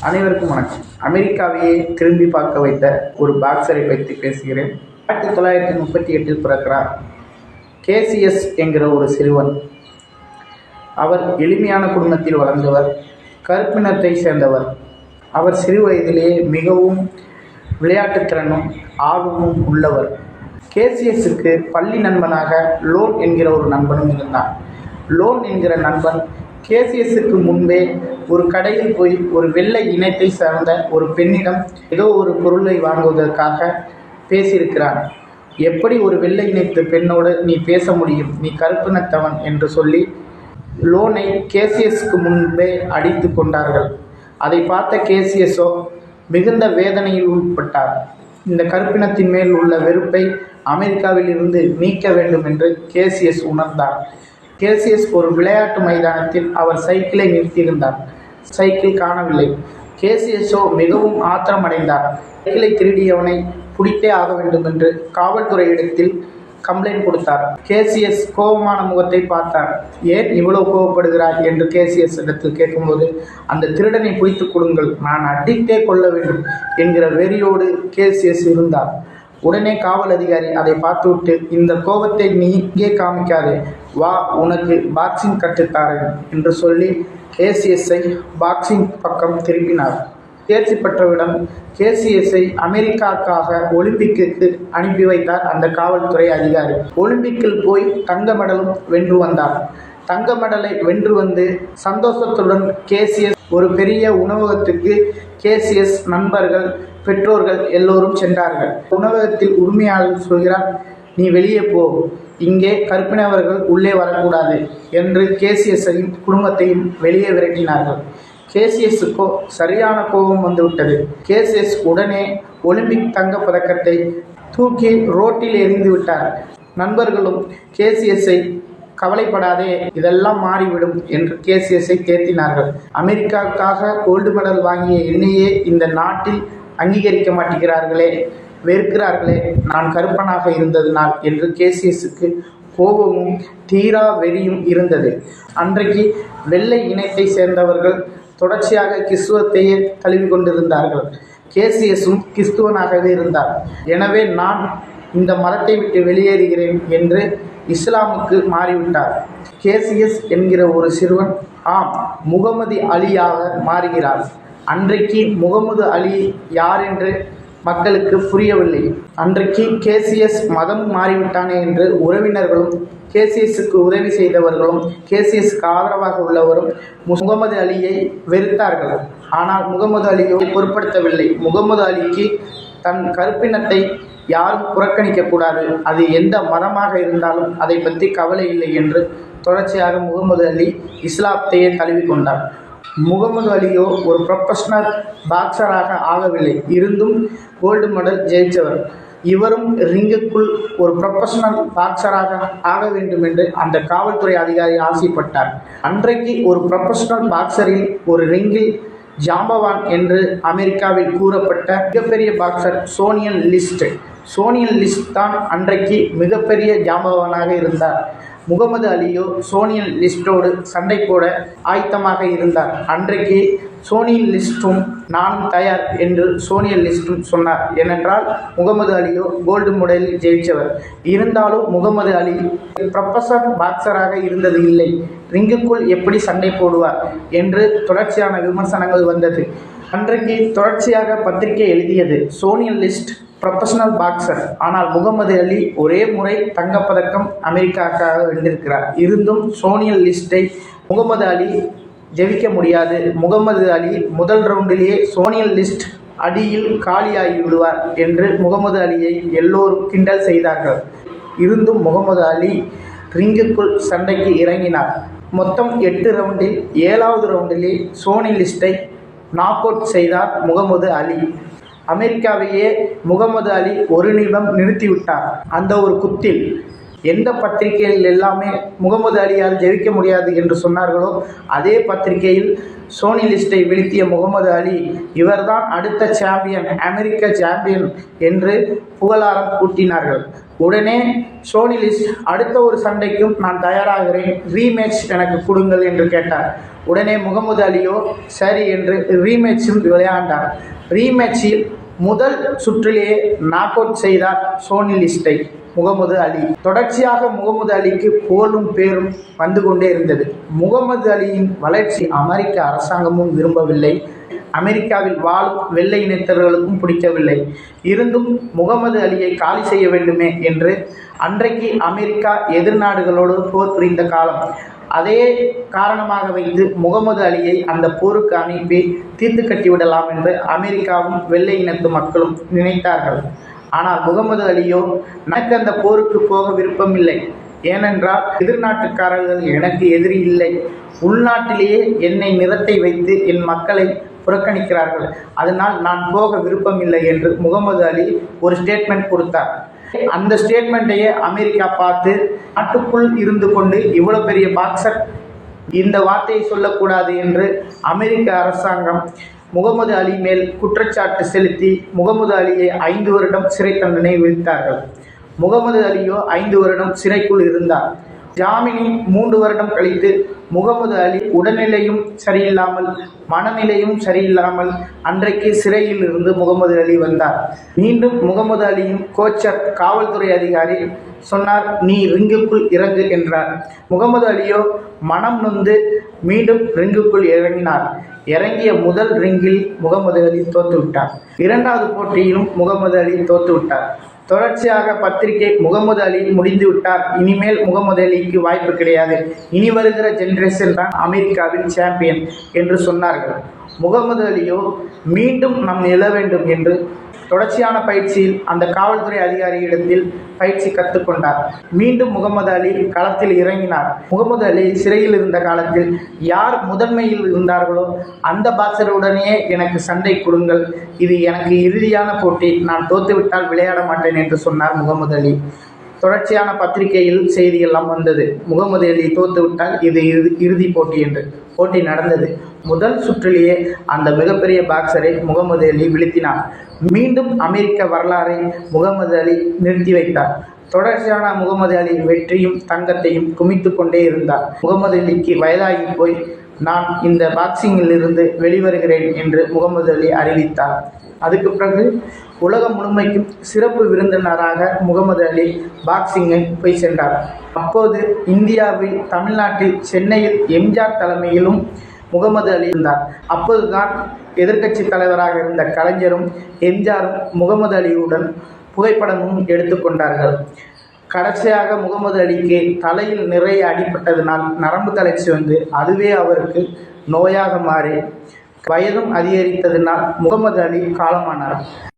அனைவருக்கும் வணக்கம். அமெரிக்காவையே திரும்பி பார்க்க வைத்த ஒரு பாக்ஸரை பற்றி பேசுகிறேன். ஆயிரத்தி தொள்ளாயிரத்தி முப்பத்தி எட்டில் பிறக்கிறார். கேசிஎஸ் என்கிற ஒரு சிறுவன். அவர் எளிமையான குடும்பத்தில் வளர்ந்தவர் கருப்பினத்தை சேர்ந்தவர். அவர் சிறு வயதிலேயே மிகவும் விளையாட்டுத்திறனும் ஆர்வமும் உள்ளவர். கேசிஎஸ்க்கு பள்ளி நண்பனாக லோன் என்கிற ஒரு நண்பனும் இருந்தார் லோன் என்கிற நண்பன் கேசிஎஸ்க்கு முன்பே ஒரு கடையில் போய் ஒரு வெள்ளை இனத்தை சார்ந்த ஒரு பெண்ணிடம் ஏதோ ஒரு பொருளை வாங்குவதற்காக பேசியிருக்கிறான் எப்படி ஒரு வெள்ளை இனத்து பெண்ணோடு நீ பேச முடியும்? நீ கருப்பினத்தவன் என்று சொல்லி லோனை கேசிஎஸ்க்கு முன்பே அடித்து கொண்டார்கள். அதை பார்த்த கேசிஎஸோ மிகுந்த வேதனையில் உட்பட்டார். இந்த கருப்பினத்தின் மேல் உள்ள வெறுப்பை அமெரிக்காவில் இருந்து நீக்க வேண்டும் என்று கேசிஎஸ் உணர்ந்தார். கேசிஎஸ் ஒரு விளையாட்டு மைதானத்தில் அவர் சைக்கிளை நிறுத்தியிருந்தார். சைக்கிள் காணவில்லை. கேசிஎஸ்ஓ மிகவும் ஆத்திரமடைந்தார். சைக்கிளை திருடியவனை பிடித்தே ஆக வேண்டும் என்று காவல்துறையிடத்தில் கம்ப்ளைண்ட் கொடுத்தார். கேசிஎஸ் கோபமான முகத்தை பார்த்தார். ஏன் இவ்வளவு கோபப்படுகிறார் என்று கேசிஎஸ் இடத்தில் கேட்கும்போது அந்த திருடனை பிடித்து கொடுங்கள் நான் அடித்தே கொள்ள வேண்டும் என்கிற வெறியோடு கேசிஎஸ் இருந்தார். உடனே காவல் அதிகாரி அதை பார்த்துவிட்டு இந்த கோபத்தை நீ இங்கே காமிக்காதே வா உனக்கு பாக்ஸிங் கற்றுத்தாரேன் என்று சொல்லி கேசிஎஸ்ஐ பாக்ஸிங் பக்கம் திருப்பினார் தேர்ச்சி பெற்றவிடம் கேசிஎஸ்ஐ அமெரிக்காக்காக ஒலிம்பிக்கு அனுப்பி வைத்தார் அந்த காவல்துறை அதிகாரி. ஒலிம்பிக்கில் போய் தங்க மெடலும் வென்று வந்தார். தங்க மெடலை வென்று வந்து சந்தோஷத்துடன் கேசிஎஸ் ஒரு பெரிய உணவகத்துக்கு கேசிஎஸ் நண்பர்கள் பெற்றோர்கள் எல்லோரும் சென்றார்கள். உணவகத்தில் உரிமையாளர் சொல்கிறார் நீ வெளியே போ. இங்கே கற்பினவர்கள் உள்ளே வரக்கூடாது என்று கேசிஎஸ்ஸையும் குடும்பத்தையும் வெளியே விரட்டினார்கள். கேசிஎஸ்ஸுக்கோ சரியான கோபம் வந்துவிட்டது. கேசிஎஸ் உடனே ஒலிம்பிக் தங்கப் பதக்கத்தை தூக்கி ரோட்டில் எரிந்து விட்டார். நண்பர்களும் கேசிஎஸ்ஸை கவலைப்படாதே இதெல்லாம் மாறிவிடும் என்று கேசிஎஸ்ஸை தேர்த்தினார்கள் அமெரிக்காவுக்காக கோல்டு மெடல் வாங்கிய என்னையே இந்த நாட்டில் அங்கீகரிக்க மாட்டேங்கிறார்களே. வெறுக்கிறார்களே நான் கருப்பனாக இருந்ததினால் என்று கேசியஸுக்கு கோபமும் தீரா வெறியும் இருந்தது. அன்றைக்கு வெள்ளை இனத்தை சேர்ந்தவர்கள் தொடர்ச்சியாக கிறிஸ்துவத்தையே தழுவி கொண்டிருந்தார்கள் கேசியஸும் கிறிஸ்துவனாகவே இருந்தார். எனவே நான் இந்த மரத்தை விட்டு வெளியேறுகிறேன் என்று இஸ்லாமுக்கு மாறிவிட்டார். கேசியஸ் என்கிற ஒரு சிறுவன் ஆம் முகமது அலியாக மாறுகிறார். அன்றைக்கு முகமது அலி யார் என்று மக்களுக்கு புரியவில்லை. அன்றைக்கு கேசிஎஸ் மதம் மாறிவிட்டானே என்று உறவினர்களும் கேசிஎஸ்க்கு உதவி செய்தவர்களும் கேசிஎஸ்க்கு ஆதரவாக உள்ளவரும் முகமது அலியை வெறுத்தார்கள். ஆனால் முகமது அலியை பொருட்படுத்தவில்லை. முகமது அலிக்கு தன் கருப்பினத்தை யாரும் புறக்கணிக்கக்கூடாது. அது எந்த மதமாக இருந்தாலும் அதை பற்றி கவலை இல்லை என்று தொடர்ச்சியாக முகமது அலி இஸ்லாத்தையே தழுவிக்கொண்டார். முகமது அலியோ ஒரு ப்ரொஃபஷனல் பாக்ஸராக ஆகவில்லை. இருந்தும் கோல்டு மெடல் ஜெயித்தவர். இவரும் ரிங்குக்குள் ஒரு ப்ரொஃபஷனல் பாக்ஸராக ஆக வேண்டும் என்று அந்த காவல்துறை அதிகாரி ஆசைப்பட்டார். அன்றைக்கு ஒரு ப்ரொஃபஷனல் பாக்ஸரில் ஒரு ரிங்கில் ஜாம்பவான் என்று அமெரிக்காவில் கூறப்பட்ட மிகப்பெரிய boxer Sonny Liston. Sonny Liston தான் அன்றைக்கு மிகப்பெரிய ஜாம்பவானாக இருந்தார். முகமது அலியோ சோனியன் லிஸ்டோடு சண்டை போட ஆயத்தமாக இருந்தார். அன்றைக்கு சோனியன் லிஸ்ட்டும் நானும் தயார் என்று சோனியன் லிஸ்ட்டும் சொன்னார். ஏனென்றால் முகமது அலியோ கோல்டு மெடலில் ஜெயித்தவர். இருந்தாலும் முகமது அலி ப்ரொஃபஸர் பாக்ஸராக இருந்தது இல்லை. ரிங்குக்குள் எப்படி சண்டை போடுவார் என்று தொடர்ச்சியான விமர்சனங்கள் வந்தது. அன்றைக்கு தொடர்ச்சியாக பத்திரிகை எழுதியது சோனியன் லிஸ்ட் ப்ரொஃபஷனல் பாக்ஸர் ஆனால் முகமது அலி ஒரே முறை தங்கப்பதக்கம் அமெரிக்காவுக்காக வென்றிருக்கிறார். இருந்தும் சோனியல் லிஸ்ட்டை முகமது அலி ஜெயிக்க முடியாது. முகமது அலி முதல் ரவுண்டிலேயே சோனியல் லிஸ்ட் அடியில் காலியாகி விடுவார் என்று முகமது அலியை எல்லோரும் கிண்டல் செய்தார்கள். இருந்தும் முகமது அலி ரிங்குக்குள் சண்டைக்கு இறங்கினார். மொத்தம் எட்டு ரவுண்டில் ஏழாவது ரவுண்டிலே சோனி லிஸ்ட்டை நாக் அவுட் செய்தார் முகமது அலி. அமெரிக்காவையே முகமது அலி ஒரு நிமிடம் நிறுத்திவிட்டார். அந்த ஒரு குத்தில் எந்த பத்திரிகையில் எல்லாமே முகமது அலியால் ஜெயிக்க முடியாது என்று சொன்னார்களோ அதே பத்திரிகையில் சோனி லிஸ்டை வீழ்த்திய முகமது அலி இவர்தான் அடுத்த சாம்பியன் அமெரிக்க சாம்பியன் என்று புகழாரம் கூட்டினார்கள் உடனே சோனி லிஸ்ட் அடுத்த ஒரு சண்டைக்கும் நான் தயாராகிறேன் ரீமேட்ச் எனக்கு கொடுங்கள் என்று கேட்டார். உடனே முகமது அலியோ சரி என்று ரீமேட்சும் விளையாண்டார். ரீமேட்சில் முதல் சுற்றிலேயே நாக் அவுட் செய்தார் சோனிலிஸ்டை முகமது அலி. தொடர்ச்சியாக முகமது அலிக்கு புகழும் பேரும் வந்து கொண்டே இருந்தது. முகமது அலியின் வளர்ச்சி அமெரிக்க அரசாங்கமும் விரும்பவில்லை. அமெரிக்காவில் வாழும் வெள்ளை இனத்தர்களுக்கும் பிடிக்கவில்லை. இருந்தும் முகமது அலியை காலி செய்ய வேண்டுமே என்று அன்றைக்கு அமெரிக்கா எதிர்நாடுகளோடு போர் புரிந்த காலம் அதே காரணமாக வைத்து முகமது அலியை அந்த போருக்கு அனுப்பி தீர்த்து கட்டிவிடலாம் என்று அமெரிக்காவும் வெள்ளை இனத்து மக்களும் நினைத்தார்கள். ஆனால் முகமது அலியோ எனக்கு அந்த போருக்கு போக விருப்பமில்லை ஏனென்றால் எதிர்நாட்டுக்காரர்கள் எனக்கு எதிரி இல்லை. உள்நாட்டிலேயே என்னை நிறத்தை வைத்து என் மக்களை புறக்கணிக்கிறார்கள். அதனால் நான் போக விருப்பமில்லை என்று முகமது அலி ஒரு ஸ்டேட்மெண்ட் கொடுத்தார். அந்த ஸ்டேட்மெண்ட்டையே அமெரிக்கா பார்த்து நாட்டுக்குள் இருந்து கொண்டு இவ்வளோ பெரிய பாக்ஸர் இந்த வார்த்தையை சொல்லக்கூடாது என்று அமெரிக்க அரசாங்கம் முகமது அலி மேல் குற்றச்சாட்டு செலுத்தி முகமது அலியை ஐந்து வருடம் சிறை தண்டனை விதித்தார்கள். முகமது அலியோ ஐந்து வருடம் சிறைக்குள் இருந்தார். ஜாமீனில் மூன்று வருடம் கழித்து முகமது அலி உடல்நிலையும் சரியில்லாமல் மனநிலையும் சரியில்லாமல் அன்றைக்கு சிறையில் இருந்து முகமது அலி வந்தார். மீண்டும் முகமது அலியும் கோச்சர் காவல்துறை அதிகாரி சொன்னார் நீ ரிங்குக்குள் இறங்கு என்றார். முகமது அலியோ மனம் நொந்து மீண்டும் ரிங்குக்குள் இறங்கினார். இறங்கிய முதல் ரிங்கில் முகமது அலி தோத்துவிட்டார். இரண்டாவது போட்டியிலும் முகமது அலி தோத்துவிட்டார். தொடர்ச்சியாக பத்திரிகை முகமது அலி முடிந்து விட்டார். இனிமேல் முகமது அலிக்கு வாய்ப்பு கிடையாது. இனி வருகிற ஜென்ரேஷன் தான் அமெரிக்காவின் சாம்பியன் என்று சொன்னார்கள். முகமது அலியோ மீண்டும் நாம் எழ வேண்டும் என்று தொடர்ச்சியான பயிற்சியில் அந்த காவல்துறை அதிகாரியிடத்தில் பயிற்சி கற்றுக்கொண்டார். மீண்டும் முகமது அலி களத்தில் இறங்கினார். முகமது அலி சிறையில் இருந்த காலத்தில் யார் முதன்மையில் இருந்தார்களோ அந்த பாக்சருடனேயே எனக்கு சண்டை கொடுங்கள். இது எனக்கு இறுதியான போட்டி. நான் தோத்துவிட்டால் விளையாட மாட்டேன் என்று சொன்னார் முகமது அலி. தொடர்ச்சியான பத்திரிகையில் செய்தியெல்லாம் வந்தது. முகமது அலி தோத்து விட்டால் இது இறுதி இறுதிப் போட்டி என்று. போட்டி நடந்தது. முதல் சுற்றிலேயே அந்த மிகப்பெரிய பாக்ஸரை முகமது அலி வீழ்த்தினார். மீண்டும் அமெரிக்க வரலாறை முகமது அலி நிறுத்தி வைத்தார். தொடர்ச்சியான முகமது அலி வெற்றியும் தங்கத்தையும் குமித்து கொண்டே இருந்தார். முகமது அலிக்கு வயதாகி போய் நான் இந்த பாக்ஸிங்கில் இருந்து வெளிவருகிறேன் என்று முகமது அலி அறிவித்தார். அதுக்கு பிறகு உலகம் முழுமைக்கும் சிறப்பு விருந்தினராக முகமது அலி பாக்ஸிங்கை போய் சென்றார். அப்போது இந்தியாவில் தமிழ்நாட்டில் சென்னையில் எம்ஜிஆர் தலைமையிலும் முகமது அலி இருந்தார். அப்போதுதான் எதிர்க்கட்சி தலைவராக இருந்த கலைஞரும் எம்ஜிஆரும் முகமது அலியுடன் புகைப்படமும் எடுத்துக்கொண்டார்கள் கடைசியாக முகமது அலிக்கு தலையில் நிறைய அடிப்பட்டதனால் நரம்பு தளர்ச்சி வந்து அதுவே அவருக்கு நோயாக மாறி வயதும் அதிகரித்ததினால் முகமது அலி காலமானார்.